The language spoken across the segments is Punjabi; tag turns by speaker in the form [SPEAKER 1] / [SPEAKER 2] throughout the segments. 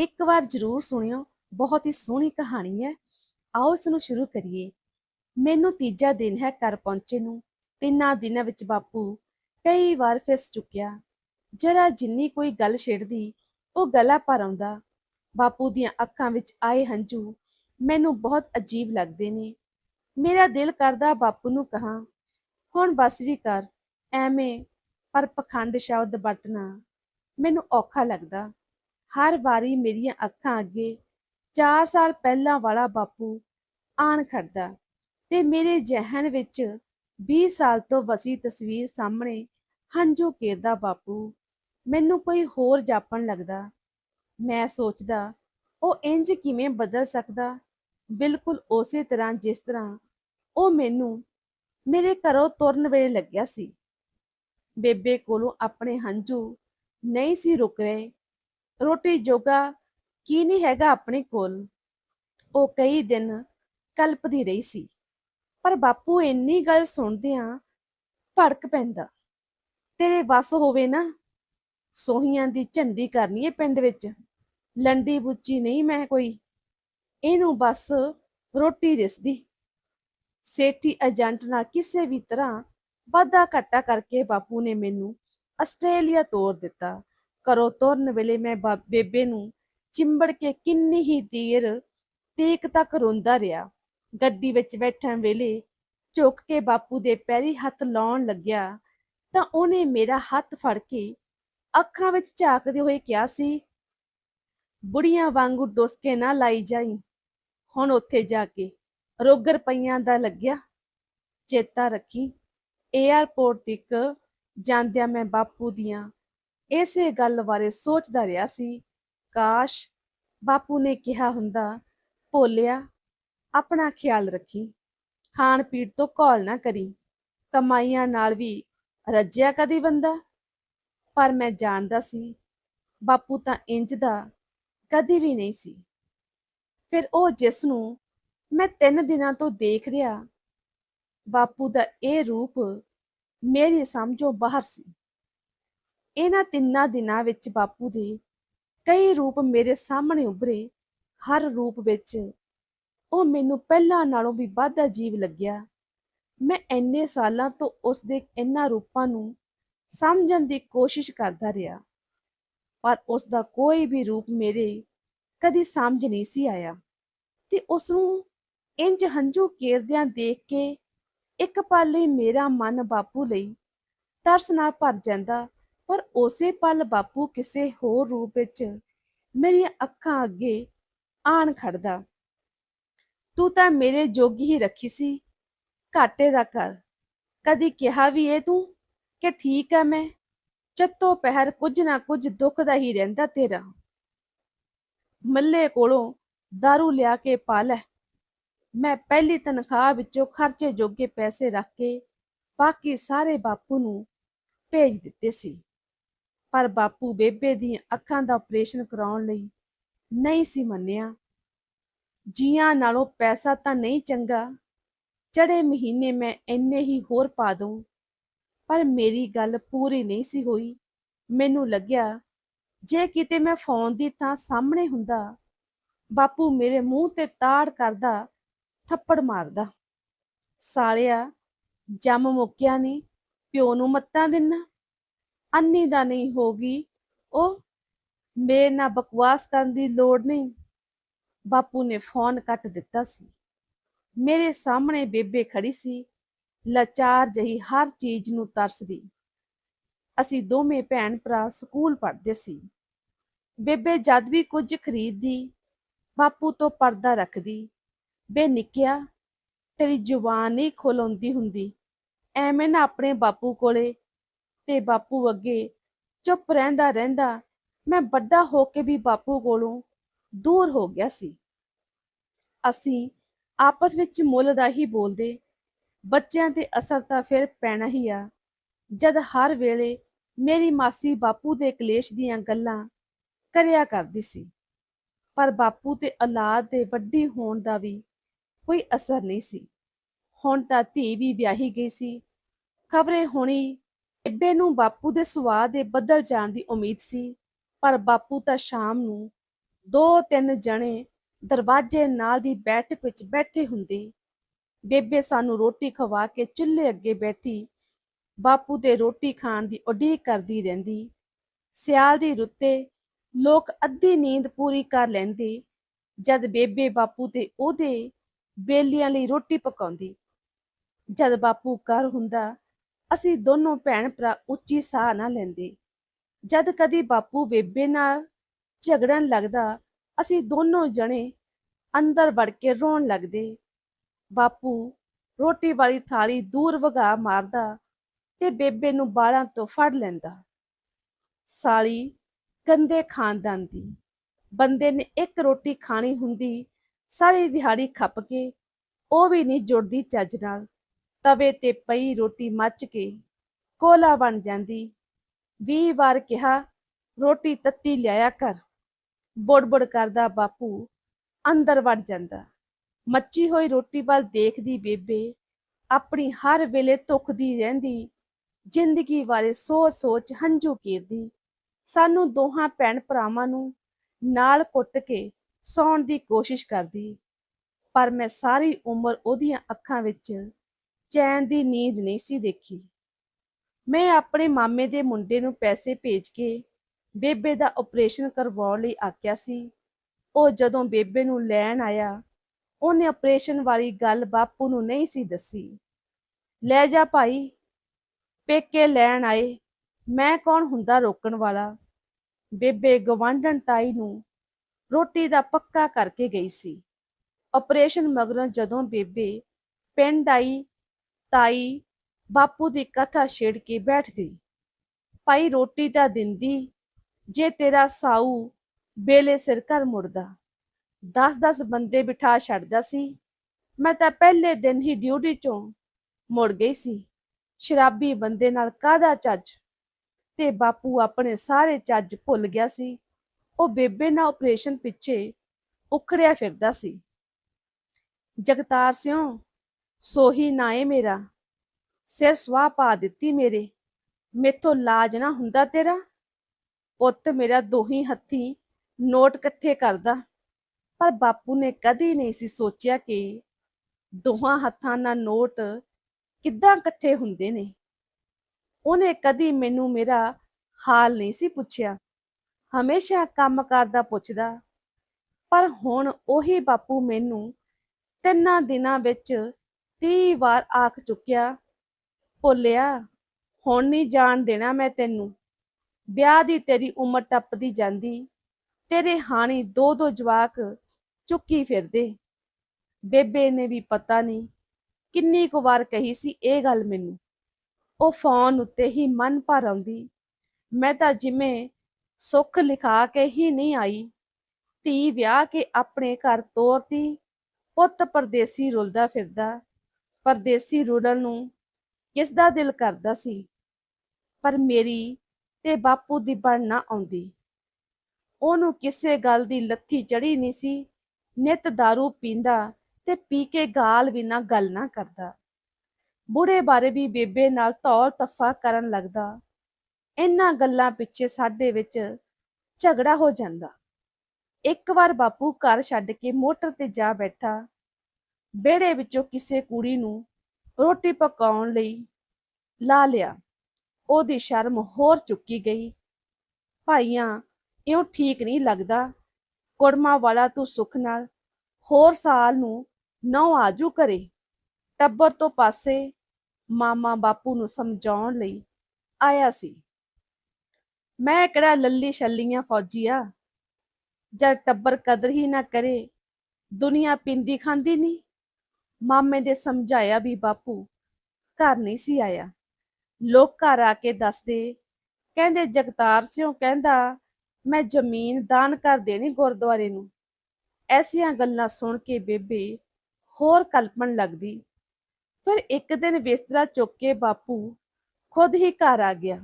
[SPEAKER 1] ਇੱਕ ਵਾਰ ਜ਼ਰੂਰ ਸੁਣਿਓ, ਬਹੁਤ ਹੀ ਸੋਹਣੀ ਕਹਾਣੀ ਹੈ। ਆਓ ਇਸ ਨੂੰ ਸ਼ੁਰੂ ਕਰੀਏ। ਮੈਨੂੰ ਤੀਜਾ ਦਿਨ ਹੈ ਘਰ ਪਹੁੰਚੇ ਨੂੰ, ਤਿੰਨਾਂ ਦਿਨਾਂ ਵਿੱਚ ਬਾਪੂ ਕਈ ਵਾਰ ਫਿਸ ਚੁੱਕਿਆ। ਜਰਾ ਜਿੰਨੀ ਕੋਈ ਗੱਲ ਛੇੜਦੀ, ਉਹ ਗਲਾ ਭਰ ਆਉਂਦਾ। ਬਾਪੂ ਦੀਆਂ ਅੱਖਾਂ ਵਿੱਚ ਆਏ ਹੰਝੂ ਮੈਨੂੰ ਬਹੁਤ ਅਜੀਬ ਲੱਗਦੇ ਨੇ। ਮੇਰਾ ਦਿਲ ਕਰਦਾ ਬਾਪੂ ਨੂੰ ਕਹਾਂ, ਹੁਣ ਬਸ ਵੀ ਕਰ, ਐਵੇਂ ਪਰ ਪਖੰਡ ਸ਼ਬਦ ਵਰਤਣਾ ਮੈਨੂੰ ਔਖਾ ਲੱਗਦਾ। ਹਰ ਵਾਰੀ ਮੇਰੀਆਂ ਅੱਖਾਂ ਅੱਗੇ 4 ਸਾਲ ਪਹਿਲਾਂ ਵਾਲਾ ਬਾਪੂ ਆਣ ਖੜਦਾ ਤੇ ਮੇਰੇ ਜ਼ਿਹਨ ਵਿੱਚ 20 ਸਾਲ ਤੋਂ ਵਸੀ ਤਸਵੀਰ ਸਾਹਮਣੇ ਹੰਝੂ ਕੇਰਦਾ ਬਾਪੂ। ਮੈਨੂੰ ਕੋਈ ਹੋਰ ਜਾਪਣ ਲੱਗਦਾ। ਮੈਂ ਸੋਚਦਾ, ਉਹ ਇੰਜ ਕਿਵੇਂ ਬਦਲ ਸਕਦਾ? ਬਿਲਕੁਲ ਉਸੇ ਤਰ੍ਹਾਂ ਜਿਸ ਤਰ੍ਹਾਂ ਉਹ ਮੈਨੂੰ ਮੇਰੇ ਘਰੋਂ ਤੁਰਨ ਵੇਲੇ ਲੱਗਿਆ ਸੀ। ਬੇਬੇ ਕੋਲੋਂ ਆਪਣੇ ਹੰਝੂ ਨਹੀਂ ਸੀ ਰੁਕ ਰਹੇ। ਰੋਟੀ ਜੋਗਾ ਕੀ ਨਹੀਂ ਹੈਗਾ ਆਪਣੇ ਕੋਲ? ਉਹ ਕਈ ਦਿਨ ਕਲਪਦੀ ਰਹੀ ਸੀ, ਪਰ ਬਾਪੂ ਇੰਨੀ ਗੱਲ ਸੁਣਦਿਆਂ ਭੜਕ ਪੈਂਦਾ, ਤੇਰੇ ਵੱਸ ਹੋਵੇ ਨਾ, ਸੋਹੀਆਂ ਦੀ ਝੰਡੀ ਕਰਨੀ ਏ ਪਿੰਡ ਵਿੱਚ, ਲੰਡੀ ਬੁੱਚੀ ਨਹੀਂ ਮੈਂ ਕੋਈ, ਇਹਨੂੰ ਬਸ ਰੋਟੀ ਦਿਸਦੀ। ਸੇਠੀ ਏਜੰਟ ਨਾਲ ਕਿਸੇ ਵੀ ਤਰ੍ਹਾਂ ਵਾਧਾ ਘਾਟਾ ਕਰਕੇ ਬਾਪੂ ਨੇ ਮੈਨੂੰ ਆਸਟ੍ਰੇਲੀਆ ਤੋਰ ਦਿੱਤਾ। ਘਰੋਂ ਤੁਰਨ ਵੇਲੇ ਮੈਂ ਬਾ- ਬੇਬੇ ਨੂੰ ਚਿੰਬੜ ਕੇ ਕਿੰਨੀ ਹੀ ਦੇਰ ਤੀਕ ਤੱਕ ਰੋਂਦਾ ਰਿਹਾ। ਗੱਡੀ ਵਿੱਚ ਬੈਠਣ ਵੇਲੇ ਝੁੱਕ ਕੇ ਬਾਪੂ ਦੇ ਪੈਰੀ ਹੱਥ ਲਾਉਣ ਲੱਗਿਆ ਤਾਂ ਉਹਨੇ ਮੇਰਾ ਹੱਥ ਫੜ ਕੇ ਅੱਖਾਂ ਵਿੱਚ ਝਾਕਦੇ ਹੋਏ ਕਿਹਾ ਸੀ, ਬੁੜੀਆਂ ਵਾਂਗੂ ਡੋਸਕੇ ਨਾ ਲਾਈ ਜਾਈ। ਹੁਣ ਉੱਥੇ ਜਾ ਕੇ ਰੋਗਰ ਪਈਆਂ ਦਾ ਲੱਗਿਆ। ਚੇਤਾ ਰੱਖੀ। ਏਅਰਪੋਰਟ ਤੱਕ ਜਾਂਦਿਆਂ ਮੈਂ ਬਾਪੂ ਦੀਆਂ ਇਸੇ ਗੱਲ ਬਾਰੇ ਸੋਚਦਾ ਰਿਹਾ ਸੀ। ਕਾਸ਼ ਬਾਪੂ ਨੇ ਕਿਹਾ ਹੁੰਦਾ, ਭੋਲਿਆ, ਆਪਣਾ ਖਿਆਲ ਰੱਖੀ, ਖਾਣ ਪੀਣ ਤੋਂ ਘੋਲ ਨਾ ਕਰੀ, ਕਮਾਈਆਂ ਨਾਲ ਵੀ ਰੱਜਿਆ ਕਦੀ ਬੰਦਾ? ਪਰ ਮੈਂ ਜਾਣਦਾ ਸੀ, ਬਾਪੂ ਤਾਂ ਇੰਜ ਦਾ ਕਦੀ ਵੀ ਨਹੀਂ ਸੀ। ਫਿਰ ਉਹ ਜਿਸ ਨੂੰ ਮੈਂ ਤਿੰਨ ਦਿਨਾਂ ਤੋਂ ਦੇਖ ਰਿਹਾ, ਬਾਪੂ ਦਾ ਇਹ ਰੂਪ ਮੇਰੀ ਸਮਝੋ ਬਾਹਰ ਸੀ। ਇਹਨਾਂ ਤਿੰਨਾਂ ਦਿਨਾਂ ਵਿੱਚ ਬਾਪੂ ਦੇ ਕਈ ਰੂਪ ਮੇਰੇ ਸਾਹਮਣੇ ਉਭਰੇ। ਹਰ ਰੂਪ ਵਿੱਚ ਉਹ ਮੈਨੂੰ ਪਹਿਲਾਂ ਨਾਲੋਂ ਵੀ ਵੱਧ ਅਜੀਬ ਲੱਗਿਆ। ਮੈਂ ਇੰਨੇ ਸਾਲਾਂ ਤੋਂ ਉਸ ਦੇ ਇਹਨਾਂ ਰੂਪਾਂ ਨੂੰ ਸਮਝਣ ਦੀ ਕੋਸ਼ਿਸ਼ ਕਰਦਾ ਰਿਹਾ, ਪਰ ਉਸ ਦਾ ਕੋਈ ਵੀ ਰੂਪ ਮੇਰੇ ਕਦੀ ਸਮਝ ਨਹੀਂ ਸੀ ਆਇਆ ਤੇ ਉਸ ਨੂੰ ਇੰਜ ਹੰਝੂ ਕੇਰਦਿਆਂ ਦੇਖ ਕੇ ਇੱਕ ਪਲ ਲਈ ਮੇਰਾ ਮਨ ਬਾਪੂ ਲਈ ਤਰਸ ਨਾਲ ਭਰ ਜਾਂਦਾ ਪਰ ਉਸੇ ਪਲ ਬਾਪੂ ਕਿਸੇ ਹੋਰ ਰੂਪ ਵਿੱਚ ਮੇਰੀਆਂ ਅੱਖਾਂ ਅੱਗੇ ਆਣ ਖੜਦਾ। ਤੂੰ ਤਾਂ ਮੇਰੇ ਜੋਗੀ ਹੀ ਰੱਖੀ ਸੀ, ਘਾਟੇ ਦਾ ਕਰ ਕਦੀ ਕਿਹਾ ਵੀ ਇਹ ਤੂੰ ਕਿ ਠੀਕ ਆ ਮੈਂ? ਚੱਤੋ ਪਹਿਰ ਕੁਝ ਨਾ ਕੁਝ ਦੁੱਖ ਦਾ ਹੀ ਰਹਿੰਦਾ ਤੇਰਾ। ਮੱਲੇ ਕੋਲੋਂ दारू ਲਿਆ ਕੇ ਪਾ ਲੈ। ਮੈਂ ਪਹਿਲੀ ਤਨਖਾਹ ਵਿੱਚੋਂ ਖਰਚੇ ਜੋਗੇ ਪੈਸੇ ਰੱਖ ਕੇ ਬਾਕੀ ਸਾਰੇ ਬਾਪੂ ਨੂੰ ਭੇਜ ਦਿੱਤੇ ਸੀ। ਪਰ ਬਾਪੂ ਬੇਬੇ ਦੀਆਂ ਅੱਖਾਂ ਦਾ ਆਪਰੇਸ਼ਨ ਕਰਾਉਣ ਲਈ ਨਹੀਂ ਸੀ ਮੰਨਿਆ। ਜੀਆਂ ਨਾਲੋਂ ਪੈਸਾ ਤਾਂ ਨਹੀਂ ਚੰਗਾ। ਚੜੇ ਮਹੀਨੇ ਮੈਂ ਇੰਨੇ ਹੀ ਹੋਰ ਪਾ ਦੂੰ ਪਰ ਮੇਰੀ ਗੱਲ ਪੂਰੀ ਨਹੀਂ ਸੀ ਹੋਈ। ਮੈਨੂੰ ਲੱਗਿਆ, ਜੇ ਕਿਤੇ ਮੈਂ ਫੋਨ ਦੀ ਥਾਂ ਸਾਹਮਣੇ ਹੁੰਦਾ, ਬਾਪੂ ਮੇਰੇ ਮੂੰਹ ਤੇ ਤਾੜ ਕਰਦਾ, ਥੱਪੜ ਮਾਰਦਾ। ਸਾਲਿਆ, ਜੰਮ ਮੁੱਕਿਆ ਨਹੀਂ ਪਿਓ ਨੂੰ ਮੱਤਾਂ ਦਿੰਨਾ। ਅੰਨੀ ਦਾ ਨਹੀਂ ਹੋਗੀ ਉਹ ਮੇਰੇ ਨਾਲ ਬਕਵਾਸ ਕਰਨ ਦੀ ਲੋੜ ਨਹੀਂ। ਬਾਪੂ ਨੇ ਫੋਨ ਕੱਟ ਦਿੱਤਾ ਸੀ। ਮੇਰੇ ਸਾਹਮਣੇ ਬੇਬੇ ਖੜੀ ਸੀ। ਲਾਚਾਰ ਜਹੀ ਹਰ ਚੀਜ਼ ਨੂੰ ਤਰਸਦੀ। ਅਸੀਂ ਦੋਵੇਂ ਭੈਣ ਭਰਾ ਸਕੂਲ ਪੜ੍ਹਦੇ ਸੀ। ਬੇਬੇ ਜਦ ਵੀ ਕੁਝ ਖਰੀਦਦੀ, ਬਾਪੂ ਤੋਂ ਪਰਦਾ ਰੱਖਦੀ। ਬੇ ਨਿੱਕਿਆ, ਤੇਰੀ ਜ਼ੁਬਾਨ ਨਹੀਂ ਖੋਲਾਉਂਦੀ ਹੁੰਦੀ। ਐਵੇਂ ਨਾ ਆਪਣੇ ਬਾਪੂ ਕੋਲੇ ਤੇ ਬਾਪੂ ਅੱਗੇ ਚੁੱਪ ਰਹਿੰਦਾ ਰਹਿੰਦਾ ਮੈਂ ਵੱਡਾ ਹੋ ਕੇ ਵੀ ਬਾਪੂ ਕੋਲੋਂ ਦੂਰ ਹੋ ਗਿਆ ਸੀ। ਅਸੀਂ ਆਪਸ ਵਿੱਚ ਮੁੱਲ ਦਾ ਹੀ ਬੋਲਦੇ, ਬੱਚਿਆਂ ਤੇ ਅਸਰ ਤਾਂ ਫਿਰ ਪੈਣਾ ਹੀ ਆ। ਜਦ ਹਰ ਵੇਲੇ ਮੇਰੀ ਮਾਸੀ ਬਾਪੂ ਦੇ ਕਲੇਸ਼ ਦੀਆਂ ਗੱਲਾਂ ਕਰਿਆ ਕਰਦੀ ਸੀ, ਪਰ ਬਾਪੂ ਤੇ ਔਲਾਦ ਦੇ ਵੱਡੀ ਹੋਣ ਦਾ ਵੀ ਕੋਈ ਅਸਰ ਨਹੀਂ ਸੀ। ਹੁਣ ਤਾਂ ਧੀ ਵੀ ਵਿਆਹੀ ਗਈ ਸੀ, ਖਬਰੇ ਹੋਣੀ ਬੇਬੇ ਨੂੰ ਬਾਪੂ ਦੇ ਸੁਆਹ ਦੇ ਬਦਲ ਜਾਣ ਦੀ ਉਮੀਦ ਸੀ, ਪਰ ਬਾਪੂ ਤਾਂ ਸ਼ਾਮ ਨੂੰ ਦੋ ਤਿੰਨ ਜਣੇ ਦਰਵਾਜ਼ੇ ਨਾਲ ਦੀ ਬੈਠਕ ਵਿੱਚ ਬੈਠੇ ਹੁੰਦੇ। ਬੇਬੇ ਸਾਨੂੰ ਰੋਟੀ ਖਵਾ ਕੇ ਚੁੱਲ੍ਹੇ ਅੱਗੇ ਬੈਠੀ, ਬਾਪੂ ਦੇ ਰੋਟੀ ਖਾਣ ਦੀ ਉਡੀਕ ਕਰਦੀ ਰਹਿੰਦੀ। ਸਿਆਲ ਦੀ ਰੁੱਤੇ ਲੋਕ ਅੱਧੀ ਨੀਂਦ ਪੂਰੀ ਕਰ ਲੈਂਦੇ, ਜਦ ਬੇਬੇ ਬਾਪੂ ਤੇ ਉਹਦੇ ਬੇਲੀਆਂ ਲਈ ਰੋਟੀ ਪਕਾਉਂਦੀ। ਜਦ ਬਾਪੂ ਘਰ ਹੁੰਦਾ ਅਸੀਂ ਦੋਨੋਂ ਭੈਣ ਭਰਾ ਉੱਚੀ ਸਾਹ ਨਾ ਲੈਂਦੇ। ਜਦ ਕਦੀ ਬਾਪੂ ਬੇਬੇ ਨਾਲ ਝਗੜਨ ਲੱਗਦਾ, ਅਸੀਂ ਦੋਨੋਂ ਜਣੇ ਅੰਦਰ ਵੜ ਕੇ ਰੋਣ ਲੱਗਦੇ। ਬਾਪੂ ਰੋਟੀ ਵਾਲੀ ਥਾਲੀ ਦੂਰ ਵਗਾ ਮਾਰਦਾ ਤੇ ਬੇਬੇ ਨੂੰ ਬਾਲਾਂ ਤੋਂ ਫੜ ਲੈਂਦਾ। ਸਾਲੀ ਗੰਦੇ ਖਾਨਦਾਨ ਦੀ। ਬੰਦੇ ਨੇ ਇੱਕ ਰੋਟੀ ਖਾਣੀ ਹੁੰਦੀ, ਸਾਰੀ ਦਿਹਾੜੀ ਖੱਪ ਕੇ, ਉਹ ਵੀ ਨਹੀਂ ਜੁੜਦੀ ਚੱਜ ਨਾਲ। ਤਵੇ ਤੇ ਪਈ ਰੋਟੀ ਮੱਚ ਕੇ ਕੋਲਾ ਬਣ ਜਾਂਦੀ। ਵੀਹ ਵਾਰ ਕਿਹਾ, ਰੋਟੀ ਤੱਤੀ ਲਿਆਇਆ ਕਰ। ਬੁੜਬੁੜ ਕਰਦਾ ਬਾਪੂ ਅੰਦਰ ਵੜ ਜਾਂਦਾ। ਮੱਚੀ ਹੋਈ ਰੋਟੀ ਵੱਲ ਦੇਖਦੀ ਬੇਬੇ ਆਪਣੀ ਹਰ ਵੇਲੇ ਧੁਖਦੀ ਰਹਿੰਦੀ, ਜ਼ਿੰਦਗੀ ਬਾਰੇ ਸੋਚ-ਸੋਚ ਹੰਝੂ ਕੀਰਦੀ ਸਾਨੂੰ ਦੋਹਾਂ ਭੈਣ ਭਰਾਵਾਂ ਨੂੰ ਨਾਲ ਕੁੱਟ ਕੇ ਸੌਣ ਦੀ ਕੋਸ਼ਿਸ਼ ਕਰਦੀ, ਪਰ ਮੈਂ ਸਾਰੀ ਉਮਰ ਉਹਦੀਆਂ ਅੱਖਾਂ ਵਿੱਚ ਚੈਨ ਦੀ ਨੀਂਦ ਨਹੀਂ ਸੀ ਦੇਖੀ। ਮੈਂ ਆਪਣੇ ਮਾਮੇ ਦੇ ਮੁੰਡੇ ਨੂੰ ਪੈਸੇ ਭੇਜ ਕੇ ਬੇਬੇ ਦਾ ਆਪਰੇਸ਼ਨ ਕਰਵਾਉਣ ਲਈ ਆਖਿਆ ਸੀ। ਉਹ ਜਦੋਂ ਬੇਬੇ ਨੂੰ ਲੈਣ ਆਇਆ, ਉਹਨੇ ਆਪਰੇਸ਼ਨ ਵਾਲੀ ਗੱਲ ਬਾਪੂ ਨੂੰ ਨਹੀਂ ਸੀ ਦੱਸੀ। ਲੈ ਜਾ ਭਾਈ, ਪੇਕੇ ਲੈਣ ਆਏ, ਮੈਂ ਕੌਣ ਹੁੰਦਾ ਰੋਕਣ ਵਾਲਾ? ਬੇਬੇ ਗਵਾਂਢਣ ਤਾਈ ਨੂੰ ਰੋਟੀ ਦਾ ਪੱਕਾ ਕਰਕੇ ਗਈ ਸੀ। ਆਪਰੇਸ਼ਨ ਮਗਰੋਂ ਜਦੋਂ ਬੇਬੇ ਪਿੰਡ ਆਈ ਤਾਈ ਬਾਪੂ ਦੀ ਕਥਾ ਛੇੜ ਕੇ ਬੈਠ ਗਈ। ਭਾਈ ਰੋਟੀ ਤਾਂ ਦਿੰਦੀ, ਜੇ ਤੇਰਾ ਸਾਊ ਬੇਲੇ ਸਿਰ ਘਰ ਮੁੜਦਾ। 10-10 ਬੰਦੇ ਬਿਠਾ ਛੱਡਦਾ ਸੀ। ਮੈਂ ਤਾਂ ਪਹਿਲੇ ਦਿਨ ਹੀ ਡਿਊਟੀ ਚੋਂ ਮੁੜ ਗਈ ਸੀ। ਸ਼ਰਾਬੀ ਬੰਦੇ ਨਾਲ ਕਾਹਦਾ ਚੱਜ? ਤੇ ਬਾਪੂ ਆਪਣੇ ਸਾਰੇ ਚੱਜ ਭੁੱਲ ਗਿਆ ਸੀ। ਉਹ ਬੇਬੇ ਨਾਲ ਆਪਰੇਸ਼ਨ ਪਿੱਛੇ ਉਖੜਿਆ ਫਿਰਦਾ ਸੀ। ਜਗਤਾਰ ਸਿਓ ਸੋਹੀ ਨਾ ਮੇਰਾ, ਸਿਰ ਸਵਾਹ ਪਾ ਦਿੱਤੀ ਮੇਰੇ, ਮੇਥੋਂ ਲਾਜ ਨਾ ਹੁੰਦਾ ਤੇਰਾ? ਪੁੱਤ ਮੇਰਾ ਦੋਹੀ ਹੱਥੀ ਨੋਟ ਇਕੱਠੇ ਕਰਦਾ, ਪਰ ਬਾਪੂ ਨੇ ਕਦੀ ਨਹੀਂ ਸੀ ਸੋਚਿਆ ਕਿ ਦੋਹਾਂ ਹੱਥਾਂ ਨਾਲ ਨੋਟ ਕਿੱਦਾਂ ਇਕੱਠੇ ਹੁੰਦੇ ਨੇ। ਉਹਨੇ ਕਦੀ ਮੈਨੂੰ ਮੇਰਾ ਹਾਲ ਨਹੀਂ ਸੀ ਪੁੱਛਿਆ। ਹਮੇਸ਼ਾ ਕੰਮ ਕਰਦਾ ਪੁੱਛਦਾ, ਪਰ ਹੁਣ ਉਹੀ ਬਾਪੂ ਮੈਨੂੰ ਤਿੰਨਾਂ ਦਿਨਾਂ ਵਿੱਚ ਤੀਹ ਵਾਰ ਆਖ ਚੁੱਕਿਆ, ਭੋਲਿਆ, ਹੁਣ ਨਹੀਂ ਜਾਣ ਦੇਣਾ ਮੈਂ ਤੈਨੂੰ। ਵਿਆਹ ਦੀ ਤੇਰੀ ਉਮਰ ਟੱਪਦੀ ਜਾਂਦੀ, ਤੇਰੇ ਹਾਣੀ ਦੋ ਦੋ ਜਵਾਕ ਚੁੱਕੀ ਫਿਰਦੇ। ਬੇਬੇ ਨੇ ਵੀ ਪਤਾ ਨਹੀਂ ਕਿੰਨੀ ਕੁ ਵਾਰ ਕਹੀ ਸੀ ਇਹ ਗੱਲ ਮੈਨੂੰ। ਉਹ ਫੋਨ ਉੱਤੇ ਹੀ ਮਨ ਭਰ ਆਉਂਦੀ, ਮੈਂ ਤਾਂ ਜਿਵੇਂ ਸੁੱਖ ਲਿਖਾ ਕੇ ਹੀ ਨਹੀਂ ਆਈ। ਧੀ ਵਿਆਹ ਕੇ ਆਪਣੇ ਘਰ ਤੋਰਤੀ ਪੁੱਤ ਪਰਦੇਸੀ ਰੁਲਦਾ ਫਿਰਦਾ ਪਰਦੇਸੀ ਰੁੜਨ ਨੂੰ ਕਿਸ ਦਾ ਦਿਲ ਕਰਦਾ ਸੀ? ਪਰ ਮੇਰੀ ਤੇ ਬਾਪੂ ਦੀ ਬਣ ਨਾ ਆਉਂਦੀ। ਉਹਨੂੰ ਕਿਸੇ ਗੱਲ ਦੀ ਲੱਥੀ ਚੜੀ ਨਹੀਂ ਸੀ। ਨਿਤ दारू ਪੀਂਦਾ ਤੇ ਪੀ ਕੇ ਗਾਲ ਵੀ ਗੱਲ ਨਾ ਕਰਦਾ। ਬੁੜੇ ਬਾਰੇ ਵੀ ਬੇਬੇ ਨਾਲ ਤੌਲ ਤਫਾ ਕਰਨ ਲੱਗਦਾ। ਇਹਨਾਂ ਗੱਲਾਂ ਪਿੱਛੇ ਸਾਡੇ ਵਿੱਚ ਝਗੜਾ ਹੋ ਜਾਂਦਾ। ਇੱਕ ਵਾਰ ਬਾਪੂ ਘਰ ਛੱਡ ਕੇ ਮੋਟਰ ਤੇ ਜਾ ਬੈਠਾ। ਵਿਹੜੇ ਵਿੱਚੋਂ ਕਿਸੇ ਕੁੜੀ ਨੂੰ ਰੋਟੀ ਪਕਾਉਣ ਲਈ ਲਾ ਲਿਆ। ਉਹਦੀ ਸ਼ਰਮ ਹੋਰ ਚੁੱਕੀ ਗਈ। ਭਾਈਆਂ, ਇਉਂ ਠੀਕ ਨਹੀਂ ਲੱਗਦਾ। ਕੁੜਮਾ ਵਾਲਾ ਤੂੰ ਸੁੱਖ ਨਾਲ ਹੋਰ ਸਾਲ ਨੂੰ ਨੌ ਆਜੂ ਕਰੇ ਟੱਬਰ ਤੋਂ ਪਾਸੇ ਮਾਮਾ ਬਾਪੂ ਨੂੰ ਸਮਝਾਉਣ ਲਈ ਆਇਆ ਸੀ। ਮੈਂ ਕਿਹੜਾ ਲੱਲੀ ਛੱਲੀਆਂ ਫੌਜੀ ਆ ਜਦ ਟੱਬਰ ਕਦਰ ਹੀ ਨਾ ਕਰੇ, ਦੁਨੀਆ ਪਿੰਦੀ ਖਾਂਦੀ ਨਹੀਂ। ਮਾਮੇ ਦੇ ਸਮਝਾਇਆ ਵੀ ਬਾਪੂ, ਘਰ ਨਹੀਂ ਸੀ ਆਇਆ। ਲੋਕ ਘਰ ਆ ਕੇ ਦੱਸਦੇ, ਕਹਿੰਦੇ, ਜਗਤਾਰ ਸਿਓ ਕਹਿੰਦਾ, ਮੈਂ ਜ਼ਮੀਨ ਦਾਨ ਕਰ ਦੇਣੀ ਗੁਰਦੁਆਰੇ ਨੂੰ। ਐਸੀਆਂ ਗੱਲਾਂ ਸੁਣ ਕੇ ਬੇਬੇ ਹੋਰ ਕਲਪਣ ਲੱਗਦੀ। ਫਿਰ ਇੱਕ ਦਿਨ ਬਿਸਤਰਾ ਚੁੱਕ ਕੇ ਬਾਪੂ ਖੁਦ ਹੀ ਘਰ ਆ ਗਿਆ।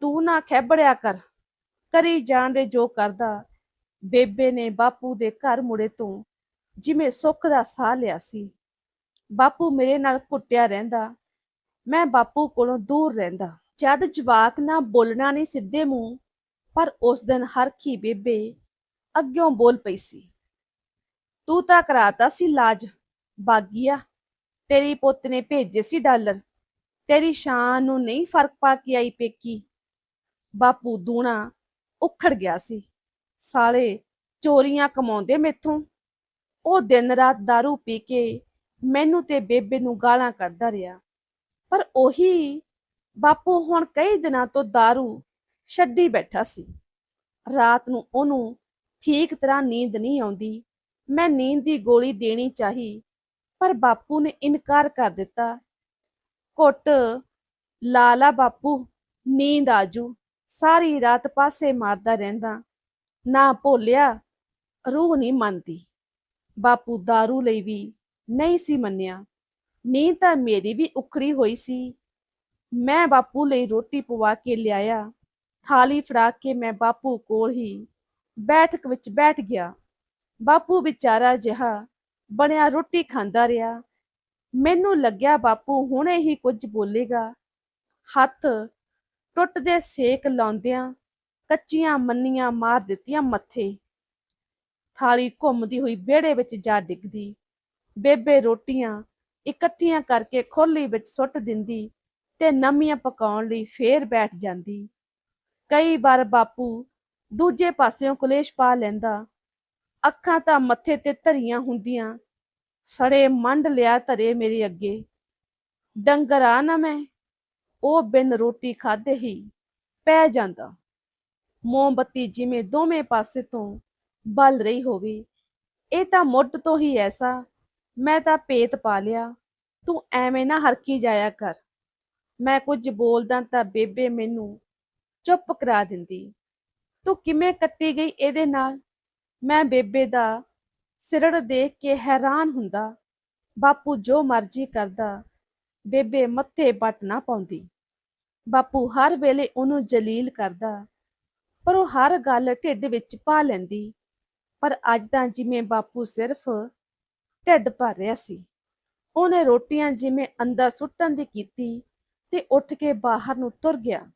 [SPEAKER 1] ਤੂੰ ਨਾ ਖੈਬੜਿਆ ਕਰ, ਕਰੀ ਜਾਣ ਦੇ ਜੋ ਕਰਦਾ। ਬੇਬੇ ਨੇ ਬਾਪੂ ਦੇ ਘਰ ਮੁੜੇ ਤੋਂ ਜਿਵੇਂ ਸੁੱਖ ਦਾ ਸਾਹ ਲਿਆ ਸੀ। ਬਾਪੂ ਮੇਰੇ ਨਾਲ ਕੁੱਟਿਆ ਰਹਿੰਦਾ। ਮੈਂ ਬਾਪੂ ਕੋਲੋਂ ਦੂਰ ਰਹਿੰਦਾ। ਜਦ ਜਵਾਕ ਨਾ ਬੋਲਣਾ ਨਹੀਂ ਸਿੱਧੇ ਮੂੰਹ, ਪਰ ਉਸ ਦਿਨ ਹਰਖੀ ਬੇਬੇ ਅੱਗਿਓਂ ਬੋਲ ਪਈ ਸੀ, ਤੂੰ ਤਾਂ ਕਰਾਤਾ ਸੀ ਲਾਜ, ਬਾਗੀਆ। ਤੇਰੀ ਪੁੱਤ ਨੇ ਭੇਜੇ ਸੀ ਡਾਲਰ। ਤੇਰੀ ਸ਼ਾਨ ਨੂੰ ਨਹੀਂ ਫ਼ਰਕ ਪਾ ਕੇ ਆਈ ਪੇਕੀ। ਬਾਪੂ ਦੂਣਾ ਉਖੜ ਗਿਆ ਸੀ। ਸਾਲੇ ਚੋਰੀਆਂ ਕਮਾਉਂਦੇ ਮੈਥੋਂ। ਉਹ ਦਿਨ ਰਾਤ दारू ਪੀ ਕੇ ਮੈਨੂੰ ਤੇ ਬੇਬੇ ਨੂੰ ਗਾਲਾਂ ਕੱਢਦਾ ਰਿਹਾ ਪਰ ਉਹੀ ਬਾਪੂ ਹੁਣ ਕਈ ਦਿਨਾਂ ਤੋਂ दारू ਛੱਡੀ ਬੈਠਾ ਸੀ ਰਾਤ ਨੂੰ ਉਹਨੂੰ ਠੀਕ ਤਰ੍ਹਾਂ ਨੀਂਦ ਨਹੀਂ ਆਉਂਦੀ ਮੈਂ ਨੀਂਦ ਦੀ ਗੋਲੀ ਦੇਣੀ ਚਾਹੀ ਪਰ ਬਾਪੂ ਨੇ ਇਨਕਾਰ ਕਰ ਦਿੱਤਾ ਘੁੱਟ ਲਾਲਾ ਬਾਪੂ ਨੀਂਦ ਆਜੂ ਸਾਰੀ ਰਾਤ ਪਾਸੇ ਮਾਰਦਾ ਰਹਿੰਦਾ ਨਾ ਭੋਲਿਆ ਰੂਹ ਨਹੀਂ ਮੰਨਦੀ ਬਾਪੂ दारू ਲਈ ਵੀ ਨਹੀਂ ਸੀ ਮੰਨਿਆ। ਨੀਂਹ ਤਾਂ ਮੇਰੀ ਵੀ ਉਖੜੀ ਹੋਈ ਸੀ। ਮੈਂ ਬਾਪੂ ਲਈ ਰੋਟੀ ਪਵਾ ਕੇ ਲਿਆਇਆ। ਥਾਲੀ ਫੜਾ ਕੇ ਮੈਂ ਬਾਪੂ ਕੋਲ ਹੀ ਬੈਠਕ ਵਿੱਚ ਬੈਠ ਗਿਆ। ਬਾਪੂ ਵਿਚਾਰਾ ਜਿਹਾ ਬਣਿਆ ਰੋਟੀ ਖਾਂਦਾ ਰਿਹਾ। ਮੈਨੂੰ ਲੱਗਿਆ ਬਾਪੂ ਹੁਣੇ ਹੀ ਕੁਝ ਬੋਲੇਗਾ। ਹੱਥ ਟੁੱਟਦੇ ਸੇਕ ਲਾਉਂਦਿਆਂ ਕੱਚੀਆਂ ਮੰਨੀਆਂ ਮਾਰ ਦਿੱਤੀਆਂ ਮੱਥੇ। ਥਾਲੀ ਘੁੰਮਦੀ ਹੋਈ ਵਿਹੜੇ ਵਿੱਚ ਜਾ ਡਿੱਗਦੀ। ਬੇਬੇ ਰੋਟੀਆਂ ਇਕੱਠੀਆਂ ਕਰਕੇ ਖੋਲੀ ਵਿੱਚ ਸੁੱਟ ਦਿੰਦੀ ਤੇ ਨਮੀਆਂ ਪਕਾਉਣ ਲਈ ਫੇਰ ਬੈਠ ਜਾਂਦੀ। ਕਈ ਵਾਰ ਬਾਪੂ ਦੂਜੇ ਪਾਸਿਓਂ ਕਲੇਸ਼ ਪਾ ਲੈਂਦਾ। ਅੱਖਾਂ ਤਾਂ ਮੱਥੇ ਤੇ ਧਰੀਆਂ ਹੁੰਦੀਆਂ। ਸੜੇ ਮੰਡ ਲਿਆ ਧਰੇ ਮੇਰੇ ਅੱਗੇ। ਡੰਗਰ ਆ ਨਾ ਮੈਂ, ਉਹ ਬਿਨ ਰੋਟੀ ਖਾਦੇ ਹੀ ਪੈ ਜਾਂਦਾ। ਮੋਮਬੱਤੀ ਜਿਵੇਂ ਦੋਵੇਂ ਪਾਸੇ ਤੋਂ ਬਲ ਰਹੀ ਹੋਵੇ। ਇਹ ਤਾਂ ਮੁੱਢ ਤੋਂ ਹੀ ਐਸਾ। ਮੈਂ ਤਾਂ ਪੇਤ ਪਾ ਲਿਆ। ਤੂੰ ਐਵੇਂ ਨਾ ਹਰਕੀ ਜਾਇਆ ਕਰ। ਮੈਂ ਕੁਝ ਬੋਲਦਾ ਤਾਂ ਬੇਬੇ ਮੈਨੂੰ ਚੁੱਪ ਕਰਾ ਦਿੰਦੀ। ਤੂੰ ਕਿਵੇਂ ਕੱਟੀ ਗਈ ਇਹਦੇ ਨਾਲ? ਮੈਂ ਬੇਬੇ ਦਾ ਸਿਰੜ ਦੇਖ ਕੇ ਹੈਰਾਨ ਹੁੰਦਾ। ਬਾਪੂ ਜੋ ਮਰਜ਼ੀ ਕਰਦਾ, ਬੇਬੇ ਮੱਥੇ ਬੱਟ ਨਾ ਪਾਉਂਦੀ। ਬਾਪੂ ਹਰ ਵੇਲੇ ਉਹਨੂੰ ਜਲੀਲ ਕਰਦਾ, ਪਰ ਉਹ ਹਰ ਗੱਲ ਢਿੱਡ ਵਿੱਚ ਪਾ ਲੈਂਦੀ। ਪਰ ਅੱਜ ਤਾਂ ਜਿਵੇਂ ਬਾਪੂ ਸਿਰਫ ਢਿੱਡ ਭਰ ਰਿਹਾ ਸੀ। ਉਹਨੇ ਰੋਟੀਆਂ ਜਿਵੇਂ ਅੰਦਰ ਸੁੱਟਣ ਦੀ ਕੀਤੀ ਤੇ ਉੱਠ ਕੇ ਬਾਹਰ ਨੂੰ ਤੁਰ ਗਿਆ।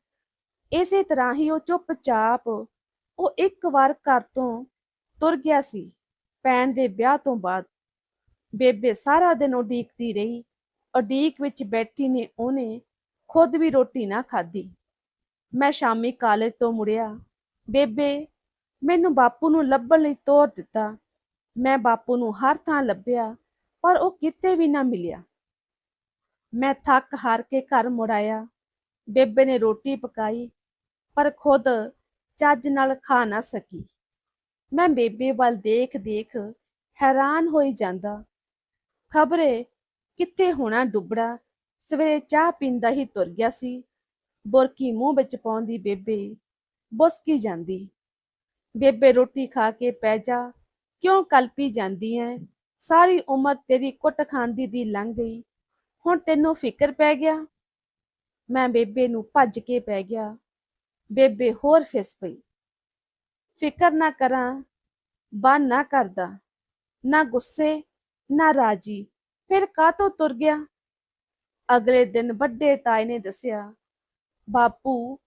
[SPEAKER 1] ਇਸੇ ਤਰ੍ਹਾਂ ਹੀ ਉਹ ਚੁੱਪਚਾਪ ਉਹ ਇੱਕ ਵਾਰ ਘਰ ਤੋਂ ਤੁਰ ਗਿਆ ਸੀ ਪੈਣ ਦੇ ਵਿਆਹ ਤੋਂ ਬਾਅਦ। ਬੇਬੇ ਸਾਰਾ ਦਿਨ ਉਡੀਕਦੀ ਰਹੀ। ਉਡੀਕ ਵਿੱਚ ਬੈਠੀ ਨੇ ਉਹਨੇ ਖੁਦ ਵੀ ਰੋਟੀ ਨਾ ਖਾਧੀ। ਮੈਂ ਸ਼ਾਮੀ ਕਾਲਜ ਤੋਂ ਮੁੜਿਆ। ਬੇਬੇ ਮੈਨੂੰ ਬਾਪੂ ਨੂੰ ਲੱਭਣ ਲਈ ਤੋਰ ਦਿੱਤਾ। ਮੈਂ ਬਾਪੂ ਨੂੰ ਹਰ ਥਾਂ ਲੱਭਿਆ, ਪਰ ਉਹ ਕਿਤੇ ਵੀ ਨਾ ਮਿਲਿਆ। ਮੈਂ ਥੱਕ ਹਾਰ ਕੇ ਘਰ ਮੁੜਾਇਆ ਬੇਬੇ ਨੇ ਰੋਟੀ ਪਕਾਈ, ਪਰ ਖੁਦ ਚੱਜ ਨਾਲ ਖਾ ਨਾ ਸਕੀ। ਮੈਂ ਬੇਬੇ ਵੱਲ ਦੇਖ ਦੇਖ ਹੈਰਾਨ ਹੋਈ ਜਾਂਦਾ। ਖਬਰੇ ਕਿੱਥੇ ਹੋਣਾ ਡੁੱਬੜਾ, ਸਵੇਰੇ ਚਾਹ ਪੀਂਦਾ ਹੀ ਤੁਰ ਗਿਆ ਸੀ। ਬੁਰਕੀ ਮੂੰਹ ਵਿੱਚ ਪਾਉਂਦੀ ਬੇਬੇ ਬੁਸਕੀ ਜਾਂਦੀ। ਬੇਬੇ ਰੋਟੀ ਖਾ ਕੇ ਪੈ ਜਾ। ਕਿਉਂ ਕਲਪੀ ਜਾਂਦੀ ਐ? ਸਾਰੀ ਉਮਰ ਤੇਰੀ ਕੁੱਟ ਖਾਂਦੀ ਦੀ ਲੰਘ ਗਈ। ਹੁਣ ਤੈਨੂੰ ਫਿਕਰ ਪੈ ਗਿਆ? ਮੈਂ ਬੇਬੇ ਨੂੰ ਭੱਜ ਕੇ ਪੈ ਗਿਆ। ਬੇਬੇ ਹੋਰ ਫਿਸ ਪਈ। ਫਿਕਰ ਨਾ ਕਰਾਂ, ਬਨ ਨਾ ਕਰਦਾ। ਨਾ ਗੁੱਸੇ, ਨਾ ਰਾਜੀ। ਫਿਰ ਕਾਤੋਂ ਤੁਰ ਗਿਆ? ਅਗਲੇ ਦਿਨ ਵੱਡੇ ਤਾਏ ਨੇ ਦੱਸਿਆ, ਬਾਪੂ,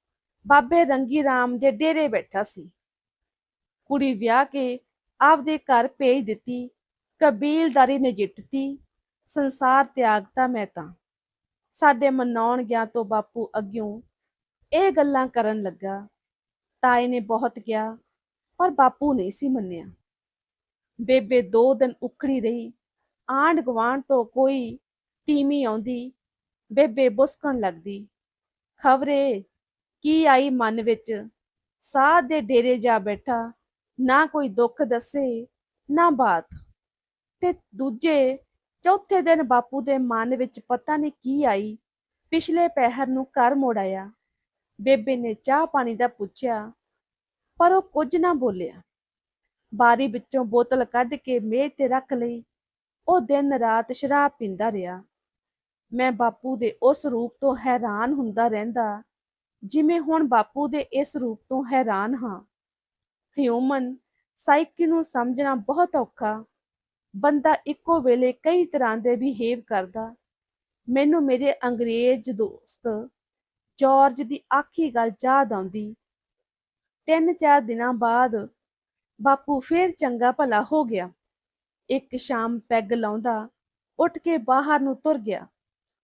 [SPEAKER 1] ਬਾਬੇ ਰੰਗੀ ਰਾਮ ਦੇ ਡੇਰੇ ਬੈਠਾ ਸੀ। ਕੁੜੀ ਵਿਆਹ ਕੇ ਆਪਦੇ ਘਰ ਭੇਜ ਦਿੱਤੀ। ਕਬੀਲਦਾਰੀ ਨਜਿੱਠਤੀ ਸੰਸਾਰ ਤਿਆਗਤਾ ਮੈਂ ਤਾਂ। ਸਾਡੇ ਮਨਾਉਣ ਗਿਆ ਤੋਂ ਬਾਪੂ ਅੱਗਿਓਂ ਇਹ ਗੱਲਾਂ ਕਰਨ ਲੱਗਾ। ਤਾਏ ਨੇ ਬਹੁਤ ਕਿਹਾ, ਪਰ ਬਾਪੂ ਨਹੀਂ ਸੀ ਮੰਨਿਆ। ਬੇਬੇ ਦੋ ਦਿਨ ਉਖੜੀ ਰਹੀ। ਆਂਢ ਗੁਆਂਢ ਤੋਂ ਕੋਈ ਟੀਮੀ ਆਉਂਦੀ, ਬੇਬੇ ਬੁਸਕਣ ਲੱਗਦੀ। ਖਬਰੇ, ਕੀ ਆਈ ਮਨ ਵਿੱਚ? ਸਾਧ ਦੇ ਡੇਰੇ ਜਾ ਬੈਠਾ। ਨਾ ਕੋਈ ਦੁੱਖ ਦੱਸੇ, ਨਾ ਬਾਤ। ਤੇ ਦੂਜੇ, ਚੌਥੇ ਦਿਨ ਬਾਪੂ ਦੇ ਮਨ ਵਿੱਚ ਪਤਾ ਨਹੀਂ ਕੀ ਆਈ। ਪਿਛਲੇ ਪਹਿਰ ਨੂੰ ਘਰ ਮੋੜਾਇਆ ਬੇਬੇ ਨੇ ਚਾਹ ਪਾਣੀ ਦਾ ਪੁੱਛਿਆ, ਪਰ ਉਹ ਕੁਝ ਨਾ ਬੋਲਿਆ। ਬਾਰੀ ਵਿੱਚੋਂ ਬੋਤਲ ਕੱਢ ਕੇ ਮੇਜ਼ ਤੇ ਰੱਖ ਲਈ। ਉਹ ਦਿਨ ਰਾਤ ਸ਼ਰਾਬ ਪੀਂਦਾ ਰਿਹਾ। ਮੈਂ ਬਾਪੂ ਦੇ ਉਸ ਰੂਪ ਤੋਂ ਹੈਰਾਨ ਹੁੰਦਾ ਰਹਿੰਦਾ, ਜਿਵੇਂ ਹੁਣ ਬਾਪੂ ਦੇ ਇਸ ਰੂਪ ਤੋਂ ਹੈਰਾਨ ਹਾਂ। ਹਿਊਮਨ ਸਾਈਕੀ ਨੂੰ ਸਮਝਣਾ ਬਹੁਤ ਔਖਾ। ਬੰਦਾ ਇੱਕੋ ਵੇਲੇ ਕਈ ਤਰ੍ਹਾਂ ਦੇ ਬਿਹੇਵ ਕਰਦਾ। ਮੈਨੂੰ ਮੇਰੇ ਅੰਗਰੇਜ਼ ਦੋਸਤ ਜਾਰਜ ਦੀ ਆਖੀ ਗੱਲ ਯਾਦ ਆਉਂਦੀ। ਤਿੰਨ ਚਾਰ ਦਿਨਾਂ ਬਾਅਦ ਬਾਪੂ ਫੇਰ ਚੰਗਾ ਭਲਾ ਹੋ ਗਿਆ। ਇੱਕ ਸ਼ਾਮ ਪੈਗ ਲਾਉਂਦਾ, ਉੱਠ ਕੇ ਬਾਹਰ ਨੂੰ ਤੁਰ ਗਿਆ।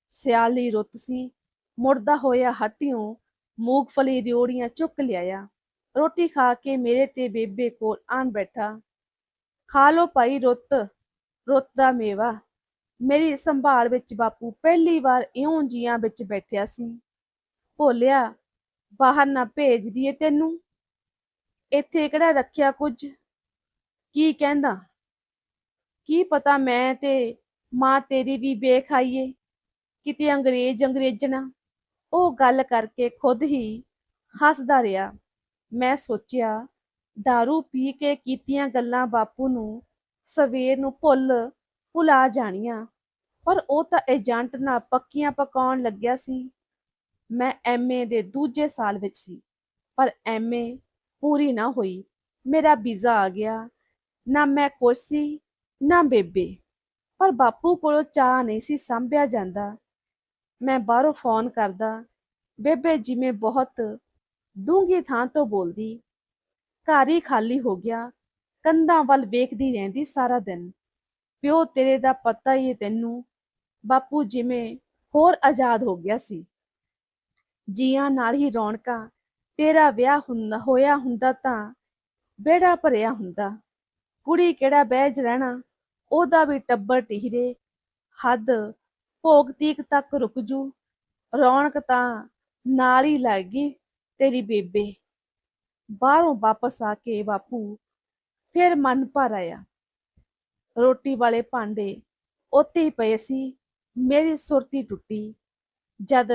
[SPEAKER 1] ਸਿਆਲੀ ਰੁੱਤ ਸੀ, ਮੁੜਦਾ ਹੋਇਆ ਹੱਟਿਓਂ ਮੂਗਫਲੀ ਰਿਓੜੀਆਂ ਚੁੱਕ ਲਿਆਇਆ। ਰੋਟੀ ਖਾ ਕੇ ਮੇਰੇ ਤੇ ਬੇਬੇ ਕੋਲ ਆਣ ਬੈਠਾ। ਖਾ ਲੋ ਭਾਈ ਰੁੱਤ ਰੁੱਤ ਦਾ ਮੇਵਾ। ਮੇਰੀ ਸੰਭਾਲ ਵਿੱਚ ਬਾਪੂ ਪਹਿਲੀ ਵਾਰ ਇਉਂ ਜੀਆਂ ਵਿੱਚ ਬੈਠਿਆ ਸੀ। ਭੋਲਿਆ, ਬਾਹਰ ਨਾ ਭੇਜ ਦੀਏ ਤੈਨੂੰ। ਇੱਥੇ ਕਿਹੜਾ ਰੱਖਿਆ ਕੁਝ? ਕੀ ਕਹਿੰਦਾ? ਕੀ ਪਤਾ ਮੈਂ ਤੇ ਮਾਂ ਤੇਰੀ ਵੀ ਬੇਖਾਈਏ। ਕਿਤੇ ਅੰਗਰੇਜ਼ ਅੰਗਰੇਜ਼ਣਾ ਉਹ ਗੱਲ ਕਰਕੇ ਖੁਦ ਹੀ ਹੱਸਦਾ ਰਿਹਾ। ਮੈਂ ਸੋਚਿਆ, दारू ਪੀ ਕੇ ਕੀਤੀਆਂ ਗੱਲਾਂ ਬਾਪੂ ਨੂੰ ਸਵੇਰ ਨੂੰ ਭੁੱਲ, ਭੁਲਾ ਜਾਣੀਆਂ, ਪਰ ਉਹ ਤਾਂ ਏਜੰਟ ਨਾਲ ਪੱਕੀਆਂ ਪਕਾਉਣ ਲੱਗਿਆ ਸੀ। ਮੈਂ ਐਮਏ ਦੇ ਦੂਜੇ ਸਾਲ ਵਿੱਚ ਸੀ, ਪਰ ਐਮਏ ਪੂਰੀ ਨਾ ਹੋਈ। ਮੇਰਾ ਵੀਜ਼ਾ ਆ ਗਿਆ। ਨਾ ਮੈਂ ਕੁਛ ਸੀ, ਨਾ ਬੇਬੇ। ਪਰ ਬਾਪੂ ਕੋਲੋਂ ਚਾਹ ਨਹੀਂ ਸੀ ਸੰਭਿਆ ਜਾਂਦਾ। ਮੈਂ ਬਾਹਰੋਂ ਫੋਨ ਕਰਦਾ, ਬੇਬੇ, ਜਿਵੇਂ ਬਹੁਤ ਡੂੰਘੀ ਥਾਂ ਤੋਂ ਬੋਲਦੀ, ਘਰ ਹੀ ਖਾਲੀ ਹੋ ਗਿਆ, ਕੰਧਾਂ ਵੱਲ ਵੇਖਦੀ ਰਹਿੰਦੀ ਸਾਰਾ ਦਿਨ। ਪਿਓ ਤੇਰੇ ਦਾ ਪਤਾ ਹੀ ਤੈਨੂੰ, ਬਾਪੂ ਜਿਵੇਂ ਹੋਰ ਆਜ਼ਾਦ ਹੋ ਗਿਆ ਸੀ। ਜੀਆਂ ਨਾਲ ਹੀ ਰੌਣਕਾਂ, ਤੇਰਾ ਵਿਆਹ ਹੁੰਦਾ, ਹੋਇਆ ਹੁੰਦਾ ਤਾਂ ਬੇੜਾ ਭਰਿਆ ਹੁੰਦਾ। ਕੁੜੀ ਕਿਹੜਾ ਬਹਿਜ ਰਹਿਣਾ, ਉਹਦਾ ਵੀ ਟੱਬਰ ਟਿਹਰੇ। ਹੱਦ, ਭੋਗ ਤੀਕ ਤੱਕ ਰੁਕ ਜੂ, ਰੌਣਕ ਤਾਂ ਨਾਲ ਹੀ ਲੱਗ ਗਈ। ਤੇਰੀ ਬੇਬੇ। ਬਾਹਰੋਂ ਵਾਪਸ ਆ ਕੇ ਬਾਪੂ, ਫਿਰ ਮਨ ਭਰ ਆਇਆ। ਰੋਟੀ ਵਾਲੇ ਭਾਂਡੇ ਉੱਤੇ ਹੀ ਪਏ ਸੀ, ਮੇਰੀ ਸੁਰਤੀ ਟੁੱਟੀ। ਜਦ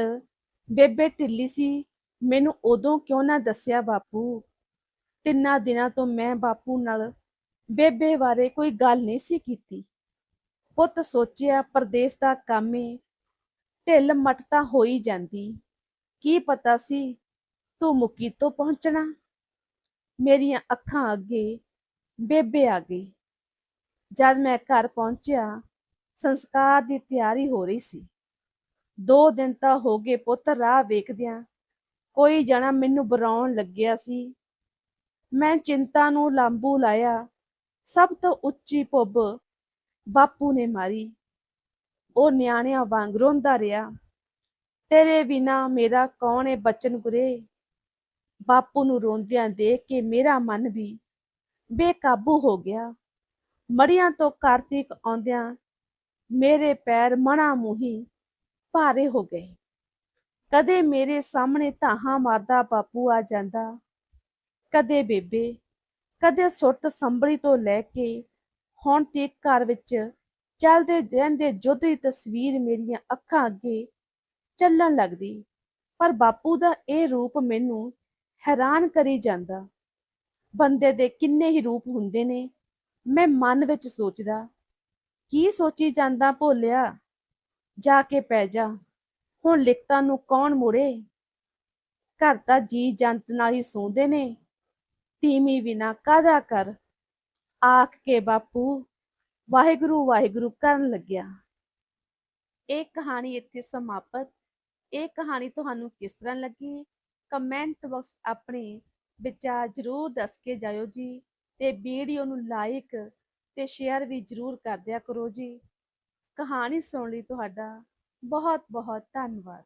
[SPEAKER 1] ਬੇਬੇ ਢਿੱਲੀ ਸੀ, ਮੈਨੂੰ ਉਦੋਂ ਕਿਉਂ ਨਾ ਦੱਸਿਆ ਬਾਪੂ? ਤਿੰਨਾਂ ਦਿਨਾਂ ਤੋਂ ਮੈਂ ਬਾਪੂ ਨਾਲ ਬੇਬੇ ਬਾਰੇ ਕੋਈ ਗੱਲ ਨਹੀਂ ਸੀ ਕੀਤੀ। ਪੁੱਤ ਸੋਚਿਆ ਪਰਦੇਸ ਦਾ ਕੰਮ ਏ, ਢਿੱਲ ਮੱਟ ਤਾਂ ਹੋ ਹੀ ਜਾਂਦੀ। ਕੀ ਪਤਾ ਸੀ ਤੂੰ ਮੁੱਕੀ ਤੋਂ ਪਹੁੰਚਣਾ। ਮੇਰੀਆਂ ਅੱਖਾਂ ਅੱਗੇ ਬੇਬੇ ਆ ਗਈ। ਜਦ ਮੈਂ ਘਰ ਪਹੁੰਚਿਆ, ਸੰਸਕਾਰ ਦੀ ਤਿਆਰੀ ਹੋ ਰਹੀ ਸੀ। ਦੋ ਦਿਨ ਤਾਂ ਹੋ ਗਏ ਪੁੱਤ, ਰਾਹ ਵੇਖਦਿਆਂ। ਕੋਈ ਜਣਾ ਮੈਨੂੰ ਬਰਾਉਣ ਲੱਗਿਆ ਸੀ। ਮੈਂ ਚਿੰਤਾ ਨੂੰ ਲਾਂਬੂ ਲਾਇਆ। ਸਭ ਤੋਂ ਉੱਚੀ ਪੁੱਬ ਬਾਪੂ ਨੇ ਮਾਰੀ। ਉਹ ਨਿਆਣਿਆਂ ਵਾਂਗ ਰੋਂਦਾ ਰਿਹਾ। ਤੇਰੇ ਬਿਨਾ ਮੇਰਾ ਕੌਣ ਏ ਬਚਨ ਗੁਰੇ? ਬਾਪੂ ਨੂੰ ਰੋਂਦਿਆਂ ਦੇਖ ਕੇ ਮੇਰਾ ਮਨ ਵੀ ਬੇਕਾਬੂ ਹੋ ਗਿਆ। ਮੜੀਆਂ ਤੋਂ ਕਾਰਤਿਕ ਆਉਂਦਿਆਂ ਮੇਰੇ ਪੈਰ ਮਣਾ ਮੂਹੀ ਭਾਰੇ ਹੋ ਗਏ। ਕਦੇ ਮੇਰੇ ਸਾਹਮਣੇ ਧਾਹਾਂ ਮਾਰਦਾ ਬਾਪੂ ਆ ਜਾਂਦਾ, ਕਦੇ ਬੇਬੇ, ਕਦੇ ਸੁਰਤ ਸੰਭਲੀ ਤੋਂ ਲੈ ਕੇ ਹੁਣ ਤੱਕ ਘਰ ਵਿੱਚ ਚੱਲਦੇ ਰਹਿੰਦੇ ਯੁੱਧ ਦੀ ਤਸਵੀਰ ਮੇਰੀਆਂ ਅੱਖਾਂ ਅੱਗੇ ਚੱਲਣ ਲੱਗਦੀ। ਪਰ ਬਾਪੂ ਦਾ ਇਹ ਰੂਪ ਮੈਨੂੰ ਹੈਰਾਨ ਕਰੀ ਜਾਂਦਾ। ਬੰਦੇ ਦੇ ਕਿੰਨੇ ਹੀ ਰੂਪ ਹੁੰਦੇ ਨੇ। ਮੈਂ ਮਨ ਵਿੱਚ ਸੋਚਦਾ, ਕੀ ਸੋਚੀ ਜਾਂਦਾ ਭੋਲਿਆ? ਜਾ ਕੇ ਪੈ ਜਾ। ਹੁਣ ਲਿਖਤਾਂ ਨੂੰ ਕੌਣ ਮੁੜੇ? ਘਰ ਤਾਂ ਜੀ ਜੰਤ ਨਾਲ ਹੀ ਸੌਂਦੇ ਨੇ। ਤੀਮੀ ਬਿਨਾ ਕਾਦਾ ਕਰ? ਆਖ ਕੇ ਬਾਪੂ, ਵਾਹਿਗੁਰੂ ਵਾਹਿਗੁਰੂ ਕਰਨ ਲੱਗਿਆ। ਇਹ ਕਹਾਣੀ ਇੱਥੇ ਸਮਾਪਤ। ਇਹ ਕਹਾਣੀ ਤੁਹਾਨੂੰ ਕਿਸ ਤਰ੍ਹਾਂ ਲੱਗੀ? ਕਮੈਂਟ ਬਾਕਸ ਆਪਣੇ ਵਿਚਾਰ ਜ਼ਰੂਰ ਦੱਸ ਕੇ ਜਾਇਓ ਜੀ ਤੇ ਵੀਡੀਓ ਨੂੰ ਲਾਈਕ ਤੇ ਸ਼ੇਅਰ ਵੀ ਜ਼ਰੂਰ ਕਰ ਦਿਆ ਕਰੋ ਜੀ। ਕਹਾਣੀ ਸੁਣਨ ਲਈ ਤੁਹਾਡਾ। ਬਹੁਤ ਬਹੁਤ ਧੰਨਵਾਦ।